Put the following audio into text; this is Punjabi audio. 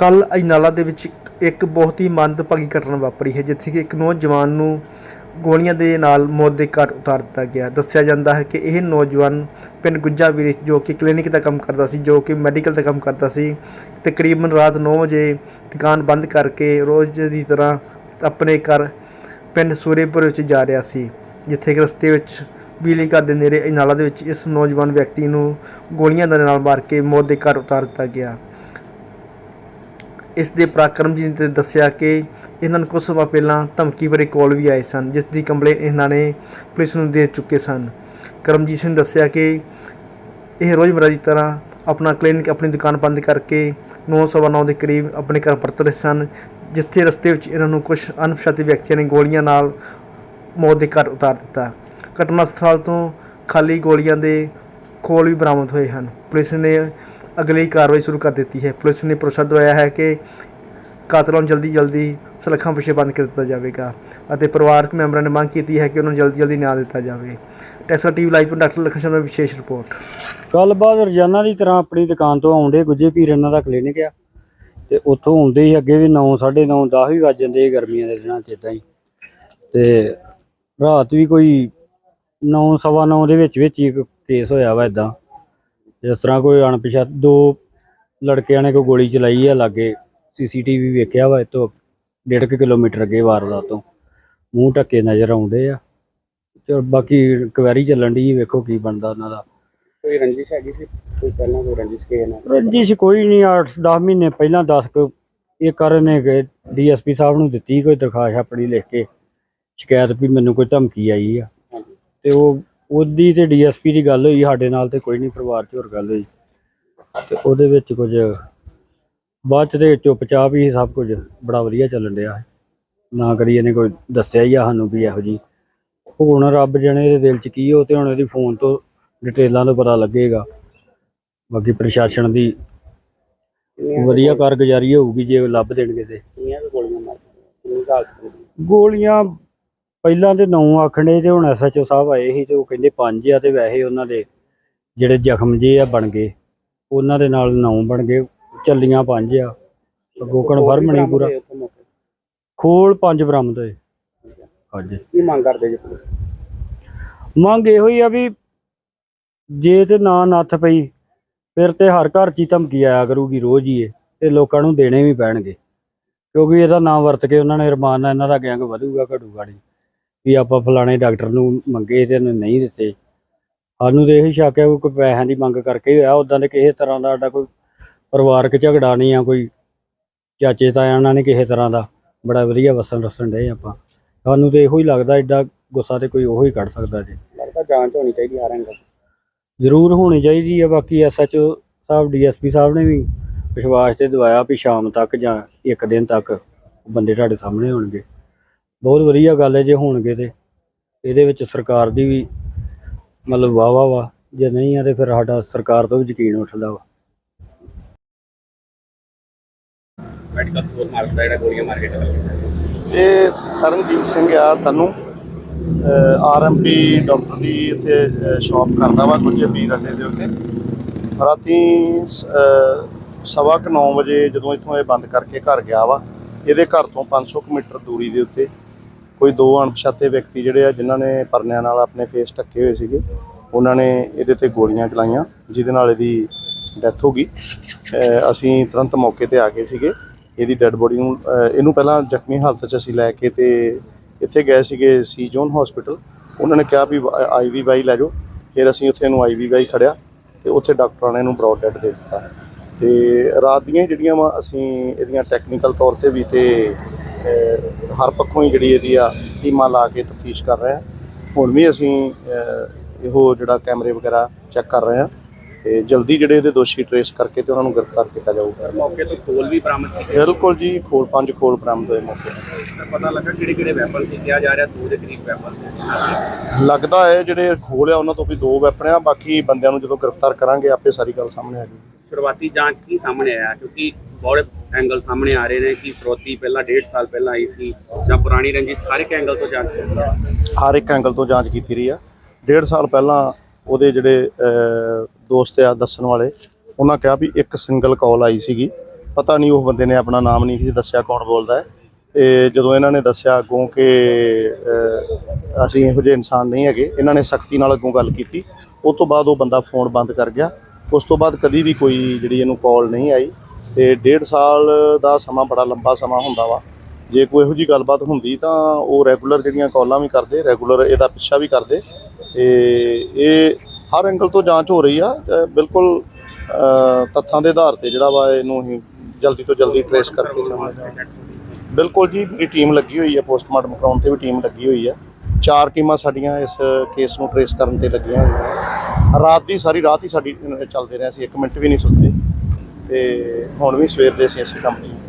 ਕੱਲ ਅਜਨਾਲਾ ਦੇ ਵਿੱਚ ਇੱਕ ਬਹੁਤ ਹੀ ਮੰਦਭਾਗੀ ਘਟਨਾ ਵਾਪਰੀ ਹੈ, ਜਿੱਥੇ ਕਿ ਇੱਕ ਨੌਜਵਾਨ ਨੂੰ ਗੋਲੀਆਂ ਦੇ ਨਾਲ ਮੌਤ ਦੇ ਘਾਟ ਉਤਾਰ ਦਿੱਤਾ ਗਿਆ। ਦੱਸਿਆ ਜਾਂਦਾ ਹੈ ਕਿ ਇਹ ਨੌਜਵਾਨ ਪਿੰਡ ਗੁੱਜਾ ਵੀਰੇ ਜੋ ਕਿ ਕਲੀਨਿਕ ਦਾ ਕੰਮ ਕਰਦਾ ਸੀ, ਜੋ ਕਿ ਮੈਡੀਕਲ ਦਾ ਕੰਮ ਕਰਦਾ ਸੀ, ਤਕਰੀਬਨ ਰਾਤ 9 ਵਜੇ ਦੁਕਾਨ ਬੰਦ ਕਰਕੇ ਰੋਜ਼ ਦੀ ਤਰ੍ਹਾਂ ਆਪਣੇ ਘਰ ਪਿੰਡ ਸੂਰੇਪੁਰ ਵਿੱਚ ਜਾ ਰਿਹਾ ਸੀ, ਜਿੱਥੇ ਕਿ ਰਸਤੇ ਵਿੱਚ ਬਿਜਲੀ ਘਰ ਦੇ ਨੇੜੇ ਅਜਨਾਲਾ ਦੇ ਵਿੱਚ ਇਸ ਨੌਜਵਾਨ ਵਿਅਕਤੀ ਨੂੰ ਗੋਲੀਆਂ ਦੇ ਨਾਲ ਮਾਰ ਕੇ ਮੌਤ ਦੇ ਘਾਟ ਉਤਾਰ ਦਿੱਤਾ ਗਿਆ। ਇਸ ਦੇ ਪ੍ਰਾਕਰਮ ਜੀ ਨੇ ਦੱਸਿਆ ਕਿ ਇਹਨਾਂ ਨੂੰ ਕੁਝ ਸਮਾਂ ਪਹਿਲਾਂ ਧਮਕੀ ਬਾਰੇ ਕਾਲ ਵੀ ਆਏ ਸਨ, ਜਿਸ ਦੀ ਕੰਪਲੇਂਟ ਇਹਨਾਂ ਨੇ ਪੁਲਿਸ ਨੂੰ ਦੇ ਚੁੱਕੇ ਸਨ। ਕਰਮਜੀਤ ਸਿੰਘ ਨੇ ਦੱਸਿਆ ਕਿ ਇਹ ਰੋਜ਼ਮਰ੍ਹਾ ਦੀ ਤਰ੍ਹਾਂ ਆਪਣਾ ਕਲੀਨਿਕ ਆਪਣੀ ਦੁਕਾਨ ਬੰਦ ਕਰਕੇ 9:09 ਦੇ ਕਰੀਬ ਆਪਣੇ ਘਰ ਪਰਤ ਰਹੇ ਸਨ, ਜਿੱਥੇ ਰਸਤੇ ਵਿੱਚ ਇਹਨਾਂ ਨੂੰ ਕੁਝ ਅਣਪਛਾਤੇ ਵਿਅਕਤੀਆਂ ਨੇ ਗੋਲੀਆਂ ਨਾਲ ਮੌਤ ਦੇ ਘਰ ਉਤਾਰ ਦਿੱਤਾ। ਘਟਨਾ ਸਥਲ ਤੋਂ ਖਾਲੀ ਗੋਲੀਆਂ ਦੇ ਖੋਲ ਵੀ ਬਰਾਮਦ ਹੋਏ ਹਨ। ਪੁਲਿਸ ਨੇ ਅਗਲੀ ਕਾਰਵਾਈ ਸ਼ੁਰੂ ਕਰ ਦਿੱਤੀ ਹੈ। ਪੁਲਿਸ ਨੇ ਭਰੋਸਾ ਦਵਾਇਆ ਹੈ ਕਿ ਕਾਤਲਾਂ ਨੂੰ ਜਲਦੀ ਜਲਦੀ ਸਲੱਖਾਂ ਪਿੱਛੇ ਬੰਦ ਕਰ ਦਿੱਤਾ ਜਾਵੇਗਾ ਅਤੇ ਪਰਿਵਾਰਕ ਮੈਂਬਰਾਂ ਨੇ ਮੰਗ ਕੀਤੀ ਹੈ ਕਿ ਉਹਨਾਂ ਨੂੰ ਜਲਦੀ ਜਲਦੀ ਨਿਆਂ ਦਿੱਤਾ ਜਾਵੇ। ਟੈਕਸਾ ਟੀਵੀ ਲਾਈਵ ਤੋਂ ਡਾਕਟਰ ਲਖਨ ਸ਼ਰਮਾ ਵਿਸ਼ੇਸ਼ ਰਿਪੋਰਟ। ਗੱਲਬਾਤ ਰੋਜ਼ਾਨਾ ਦੀ ਤਰ੍ਹਾਂ ਆਪਣੀ ਦੁਕਾਨ ਤੋਂ ਆਉਂਦੇ ਗੁੱਜੇ ਪੀਰ ਇਹਨਾਂ ਦਾ ਕਲੀਨਿਕ ਆ ਤੇ ਉੱਥੋਂ ਆਉਂਦੇ ਹੀ ਅੱਗੇ ਵੀ 9 9:30 10 ਵੀ ਵੱਜ ਜਾਂਦੇ ਗਰਮੀਆਂ ਦੇ ਦਿਨਾਂ 'ਚ ਇਦਾਂ ਹੀ। ਤੇ ਰਾਤ ਵੀ ਕੋਈ 9 ਸਵਾ 9 ਦੇ ਵਿੱਚ ਵਿੱਚ ਹੀ ਇੱਕ ਕੇਸ ਹੋਇਆ ਵਾ ਇਦਾਂ ਜਿਸ ਤਰ੍ਹਾਂ ਕੋਈ ਅਣਪਛਾਤ ਦੋ ਲੜਕਿਆਂ ਨੇ ਕੋਈ ਗੋਲੀ ਚਲਾਈ ਆ ਲਾਗੇ ਸੀਸੀਟੀਵੀ ਵੇਖਿਆ ਵਾ ਇਤੋਂ 1.5 ਕਿਲੋਮੀਟਰ ਅੱਗੇ ਵਾਰਦਾਤ ਤੋਂ। ਮੂੰਹ ਢੱਕੇ ਨਜ਼ਰ ਆਉਂਦੇ ਆ। ਚਲ ਬਾਕੀ ਕੁਐਰੀ ਚੱਲਣ ਦੀ ਵੇਖੋ ਕੀ ਬਣਦਾ ਉਹਨਾਂ ਦਾ। ਕੋਈ ਰੰਜਿਸ਼ ਹੈਗੀ ਸੀ? ਕੋਈ ਪਹਿਲਾਂ ਕੋਈ ਰੰਜਿਸ਼ ਕਿਸੇ ਨਾਲ? ਰੰਜਿਸ਼ ਕੋਈ ਨਹੀਂ 8-10 ਮਹੀਨੇ ਪਹਿਲਾਂ 10 ਕੁ ਇਹ ਕਰਨ ਨੇ ਕਿ ਡੀਐਸਪੀ ਸਾਹਿਬ ਨੂੰ ਦਿੱਤੀ ਕੋਈ ਦਰਖਾਸਤ ਆਪਣੀ ਲਿਖ ਕੇ। ਸ਼ਿਕਾਇਤ ਵੀ ਮੈਨੂੰ ਕੋਈ ਧਮਕੀ ਆਈ ਆ। ਤੇ ਉਹ ਉਹਦੀ ਤੇ ਡੀਐਸਪੀ ਦੀ ਗੱਲ ਹੋਈ ਸਾਡੇ ਨਾਲ ਤੇ ਕੋਈ ਨਹੀਂ ਪਰਿਵਾਰ 'ਚ ਹੋਰ ਗੱਲ ਹੋਈ। ਤੇ ਉਹਦੇ ਵਿੱਚ ਕੁਝ ਬਾਅਦ 'ਚ ਤੇ ਚੁੱਪਚਾਪ ਹੀ ਸਭ ਕੁਝ ਬੜਾ ਵਧੀਆ ਚੱਲਣ ਡਿਆ। ਹੈ ਨਾ ਕਰੀ ਇਹਨੇ ਕੋਈ ਦੱਸਿਆ ਹੀ ਆ ਸਾਨੂੰ ਵੀ ਇਹੋ ਜੀ ਹੁਣ ਰੱਬ ਜਾਣੇ ਇਹਦੇ ਦਿਲ 'ਚ ਕੀ ਹੋ ਤੇ ਹੁਣ ਇਹਦੀ ਫੋਨ ਤੋਂ ਡਿਟੇਲਾਂ ਤੋਂ ਪਤਾ ਲੱਗੇਗਾ। ਬਾਕੀ ਪ੍ਰਸ਼ਾਸਨ ਦੀ ਵਧੀਆ ਕਾਰਗੁਜ਼ਾਰੀ ਹੋਊਗੀ ਜੇ ਲੱਭ ਦੇਣਗੇ ਤੇ। ਗੋਲੀਆਂ ਪਹਿਲਾਂ ਤੇ 9 ਆਖਣੇ ਤੇ ਹੁਣ ਐਸਐਚਓ ਸਾਹਿਬ ਆਏ ਸੀ ਤੇ ਉਹ ਕਹਿੰਦੇ 5 ਆ ਤੇ ਵੈਸੇ ਉਹਨਾਂ ਦੇ ਜਿਹੜੇ ਜ਼ਖਮ ਜੇ ਆ ਬਣ ਗਏ ਉਹਨਾਂ ਦੇ ਨਾਲ 9 ਬਣ ਗਏ ਚੱਲੀਆਂ 5 ਆ। ਅੱਗੋਂ ਕਨਫਰਮ ਨਹੀਂ ਪੂਰਾ। ਖੋਲ 5 ਬਰਾਮਦ ਹੋਏ। ਹਾਂਜੀ। ਕੀ ਮੰਗ ਕਰਦੇ ਜੀ? ਮੰਗ ਇਹੋ ਹੀ ਆ ਵੀ ਜੇ ਤੇ ਨਾ ਨੱਥ ਪਈ ਫਿਰ ਤੇ ਹਰ ਘਰ 'ਚ ਧਮਕੀ ਆਇਆ ਕਰੂਗੀ ਰੋਜ਼ ਹੀ ਤੇ ਲੋਕਾਂ ਨੂੰ ਦੇਣੇ ਵੀ ਪੈਣਗੇ। ਕਿਉਂਕਿ ਇਹਦਾ ਨਾਂ ਵਰਤ ਕੇ ਉਹਨਾਂ ਨੇ ਰਮਾਨ ਨਾਲ ਇਹਨਾਂ ਦਾ ਗੈਂਗ ਵਧੂਗਾ ਘਟੂਗਾ ਨਹੀਂ। ਵੀ ਆਪਾਂ ਫਲਾਣੇ ਡਾਕਟਰ ਨੂੰ ਮੰਗੇ ਤੇ ਇਹਨੇ ਨਹੀਂ ਦਿੱਤੇ। ਸਾਨੂੰ ਤੇ ਇਹੀ ਸ਼ੱਕ ਹੈ ਕਿ ਕੋਈ ਪੈਸਿਆਂ ਦੀ ਮੰਗ ਕਰਕੇ ਹੀ ਹੋਇਆ। ਉਦਾਂ ਦੇ ਕਿਸੇ ਤਰ੍ਹਾਂ ਦਾ ਸਾਡਾ ਕੋਈ ਪਰਿਵਾਰਕ ਝਗੜਾ ਨਹੀਂ ਆ ਕੋਈ ਚਾਚੇ ਤਾਇਆਂ ਨਾਲ ਨਹੀਂ ਕਿਸੇ ਤਰ੍ਹਾਂ ਦਾ। ਬੜਾ ਵਧੀਆ ਵਸਣ ਰਸਣ ਡੇ ਆਪਾਂ। ਸਾਨੂੰ ਤੇ ਇਹੋ ਹੀ ਲੱਗਦਾ ਐਡਾ ਗੁੱਸਾ ਤੇ ਕੋਈ ਉਹੋ ਹੀ ਕੱਢ ਸਕਦਾ ਜੀ। ਲੱਗਦਾ ਜਾਂਚ ਹੋਣੀ ਚਾਹੀਦੀ ਹਰ ਐਂਗਲ ਜ਼ਰੂਰ ਹੋਣੀ ਚਾਹੀਦੀ ਹੈ ਬਾਕੀ ਐਸਐਚਓ ਸਾਹਿਬ ਡੀਐਸਪੀ ਸਾਹਿਬ ਨੇ ਵੀ ਵਿਸ਼ਵਾਸ ਤੇ ਦਵਾਇਆ ਵੀ ਸ਼ਾਮ ਤੱਕ ਜਾਂ ਇੱਕ ਦਿਨ ਤੱਕ ਬੰਦੇ ਤੁਹਾਡੇ ਸਾਹਮਣੇ ਹੋਣਗੇ। ਬਹੁਤ ਵਧੀਆ ਗੱਲ ਹੈ ਜੇ ਹੋਣਗੇ ਤੇ। ਇਹਦੇ ਵਿੱਚ ਸਰਕਾਰ ਦੀ ਵੀ ਮਤਲਬ ਵਾਹ ਵਾਹ ਵਾ। ਜੇ ਨਹੀਂ ਆ ਤੇ ਫਿਰ ਸਾਡਾ ਸਰਕਾਰ ਤੋਂ ਵੀ ਯਕੀਨ ਉੱਠਦਾ ਵਾ। ਮੈਡੀਕਲ ਸਟੋਰ ਦਾ ਜਿਹੜਾ ਗੋਲੀਆਂ ਇਹ ਤਰਨਜੀਤ ਸਿੰਘ ਆ ਤਨੂੰ। ਆਰਐਮਪੀ ਡਾਕਟਰ ਦੀ ਇੱਥੇ ਸ਼ਾਪ ਕਰਦਾ ਵਾ ਕੁਝ ਵੀਰ ਅੱਡੇ ਦੇ ਉੱਤੇ। ਰਾਤੀ ਸਵਾ ਕੁ 9 ਵਜੇ ਜਦੋਂ ਇੱਥੋਂ ਇਹ ਬੰਦ ਕਰਕੇ ਘਰ ਗਿਆ ਵਾ ਇਹਦੇ ਘਰ ਤੋਂ 500 ਕੁ ਮੀਟਰ ਦੂਰੀ ਦੇ ਉੱਤੇ ਕੋਈ ਦੋ ਅਣਪਛਾਤੇ ਵਿਅਕਤੀ ਜਿਹੜੇ ਆ, ਜਿਨ੍ਹਾਂ ਨੇ ਪਰਨਿਆਂ ਨਾਲ ਆਪਣੇ ਫੇਸ ਢੱਕੇ ਹੋਏ ਸੀਗੇ, ਉਹਨਾਂ ਨੇ ਇਹਦੇ ਤੇ ਗੋਲੀਆਂ ਚਲਾਈਆਂ, ਜਿਹਦੇ ਨਾਲ ਇਹਦੀ ਡੈਥ ਹੋ ਗਈ। ਅਸੀਂ ਤੁਰੰਤ ਮੌਕੇ ਤੇ ਆ ਗਏ ਸੀਗੇ। ਇਹਦੀ ਡੈੱਡ ਬੋਡੀ ਨੂੰ ਇਹਨੂੰ ਪਹਿਲਾਂ ਜ਼ਖਮੀ ਹਾਲਤ 'ਚ ਅਸੀਂ ਲੈ ਕੇ ਤੇ ਇੱਥੇ ਗਏ ਸੀਗੇ ਸੀ ਜੋਨ ਹਸਪੀਟਲ ਉਹਨਾਂ ਨੇ ਕਿਹਾ ਵੀ ਆਈਵੀ ਬਾਈ ਲੈ ਜਾਓ। ਫਿਰ ਅਸੀਂ ਉੱਥੇ ਇਹਨੂੰ ਆਈਵੀ ਬਾਈ ਖੜਿਆ ਤੇ ਉੱਥੇ ਡਾਕਟਰਾਂ ਨੇ ਇਹਨੂੰ ਬ੍ਰੌਡ ਡੈਡ ਦੇ ਦਿੱਤਾ। ਤੇ ਰਾਤ ਦੀਆਂ ਜਿਹੜੀਆਂ ਵਾ, ਅਸੀਂ ਇਹਦੀਆਂ ਟੈਕਨੀਕਲ ਤੌਰ ਤੇ ਵੀ ਤੇ ਹਰ ਪੱਖੋਂ ਹੀ ਜਿਹੜੀ ਇਹਦੀ ਆ ਟੀਮਾਂ ਲਾ ਕੇ ਤਫਤੀਸ਼ ਕਰ ਰਹੇ ਹਾਂ ਹੁਣ ਵੀ ਅਸੀਂ ਇਹੋ ਜਿਹੜਾ ਕੈਮਰੇ ਵਗੈਰਾ ਚੈੱਕ ਕਰ ਰਹੇ ਹਾਂ ਤੇ ਜਲਦੀ ਜਿਹੜੇ ਇਹਦੇ ਦੋਸ਼ੀ ਟਰੇਸ ਕਰਕੇ ਤੇ ਉਹਨਾਂ ਨੂੰ ਗ੍ਰਿਫਤਾਰ ਕੀਤਾ ਜਾਊਗਾ। ਮੌਕੇ ਤੋਂ ਖੋਲ ਵੀ ਬਰਾਮਦ ਕੀਤੇ ਬਿਲਕੁਲ ਜੀ ਖੋਲ ਪੰਜ ਖੋਲ ਬਰਾਮਦ ਹੋਏ ਮੌਕੇ ਤੇ। ਪਤਾ ਲੱਗਾ ਕਿਹੜੇ ਕਿਹੜੇ ਵੈਪਨ ਸੀ ਕਿਹਾ ਜਾ ਰਿਹਾ ਦੋ ਦੇ ਕਰੀਬ ਵੈਪਨ ਸੀ ਲੱਗਦਾ ਹੈ ਜਿਹੜੇ ਖੋਲ ਆ ਉਹਨਾਂ ਤੋਂ ਵੀ ਦੋ ਵੈਪਨ ਆ ਬਾਕੀ ਬੰਦਿਆਂ ਨੂੰ ਜਦੋਂ ਗ੍ਰਿਫਤਾਰ ਕਰਾਂਗੇ ਆਪੇ ਸਾਰੀ ਗੱਲ ਸਾਹਮਣੇ ਆ ਜਾਊਗੀ। ਸ਼ੁਰੂਆਤੀ ਜਾਂਚ ਕੀ ਸਾਹਮਣੇ ਆਇਆ? ਕਿਉਂਕਿ ਬਹੁਤ ਐਂਗਲ ਸਾਹਮਣੇ ਆ ਰਹੇ ਨੇ ਕਿ ਫਰੋਤੀ ਪਹਿਲਾਂ 1.5 ਸਾਲ ਪਹਿਲਾਂ ਆਈ ਸੀ ਜਾਂ ਪੁਰਾਣੀ ਰੰਜਿਸ਼ ਸਾਰੇ ਐਂਗਲ ਤੋਂ ਜਾਂਚ ਹੋਈ ਹਰ ਇੱਕ ਐਂਗਲ ਤੋਂ ਜਾਂਚ ਕੀਤੀ ਰਹੀ ਆ। ਡੇਢ ਸਾਲ ਪਹਿਲਾਂ ਉਹਦੇ ਜਿਹੜੇ ਦੋਸਤ ਆ ਦੱਸਣ ਵਾਲੇ, ਉਹਨਾਂ ਕਿਹਾ ਵੀ ਇੱਕ ਸਿੰਗਲ ਕਾਲ ਆਈ ਸੀਗੀ। ਪਤਾ ਨਹੀਂ ਉਹ ਬੰਦੇ ਨੇ ਆਪਣਾ ਨਾਮ ਨਹੀਂ ਸੀ ਦੱਸਿਆ ਕੌਣ ਬੋਲਦਾ ਹੈ। ਤੇ ਜਦੋਂ ਇਹਨਾਂ ਨੇ ਦੱਸਿਆ ਅੱਗੋਂ ਕਿ ਅਸੀਂ ਇਹੋ ਜਿਹੇ ਇਨਸਾਨ ਨਹੀਂ ਹੈਗੇ, ਇਹਨਾਂ ਨੇ ਸਖਤੀ ਨਾਲ ਅੱਗੋਂ ਗੱਲ ਕੀਤੀ। ਉਸ ਤੋਂ ਬਾਅਦ ਉਹ ਬੰਦਾ ਫੋਨ ਬੰਦ ਕਰ ਗਿਆ। ਉਸ ਤੋਂ ਬਾਅਦ ਕਦੀ ਵੀ ਕੋਈ ਜਿਹੜੀ ਇਹਨੂੰ ਕਾਲ ਨਹੀਂ ਆਈ। ਤੇ ਡੇਢ ਸਾਲ ਦਾ ਸਮਾਂ ਬੜਾ ਲੰਬਾ ਸਮਾਂ ਹੁੰਦਾ ਵਾ। ਜੇ ਕੋਈ ਇਹੋ ਜੀ ਗੱਲਬਾਤ ਹੁੰਦੀ ਤਾਂ ਉਹ ਰੈਗੂਲਰ ਜਿਹੜੀਆਂ ਕਾਲਾਂ ਵੀ ਕਰਦੇ, ਰੈਗੂਲਰ ਇਹਦਾ ਪਿੱਛਾ ਵੀ ਕਰਦੇ। ਤੇ ਇਹ ਹਰ ਐਂਗਲ ਤੋਂ ਜਾਂਚ ਹੋ ਰਹੀ ਆ ਬਿਲਕੁਲ ਤੱਥਾਂ ਦੇ ਆਧਾਰ ਤੇ ਜਿਹੜਾ ਵਾ ਇਹਨੂੰ ਅਸੀਂ ਜਲਦੀ ਤੋਂ ਜਲਦੀ ਟ੍ਰੇਸ ਕਰਕੇ ਜਾਵਾਂਗੇ। ਬਿਲਕੁਲ ਜੀ ਮੇਰੀ ਟੀਮ ਲੱਗੀ ਹੋਈ ਹੈ ਪੋਸਟਮਾਰਟਮ ਕਰਾਉਣ ਤੇ ਵੀ ਟੀਮ ਲੱਗੀ ਹੋਈ ਹੈ ਚਾਰ ਟੀਮਾਂ ਸਾਡੀਆਂ ਇਸ ਕੇਸ ਨੂੰ ਟ੍ਰੇਸ ਕਰਨ ਤੇ ਲੱਗੀਆਂ ਹੋਈਆਂ। ਰਾਤ ਦੀ ਸਾਰੀ, ਰਾਤ ਹੀ ਸਾਡੀ ਚੱਲਦੇ ਰਹੇ ਅਸੀਂ 1 ਮਿੰਟ ਵੀ ਨਹੀਂ ਸੁੱਤੇ। ਤੇ ਹੁਣ ਵੀ ਸਵੇਰ ਦੇ ਅਸੀਂ ਇਸੇ ਕੰਮ 'ਤੇ ਹਾਂ।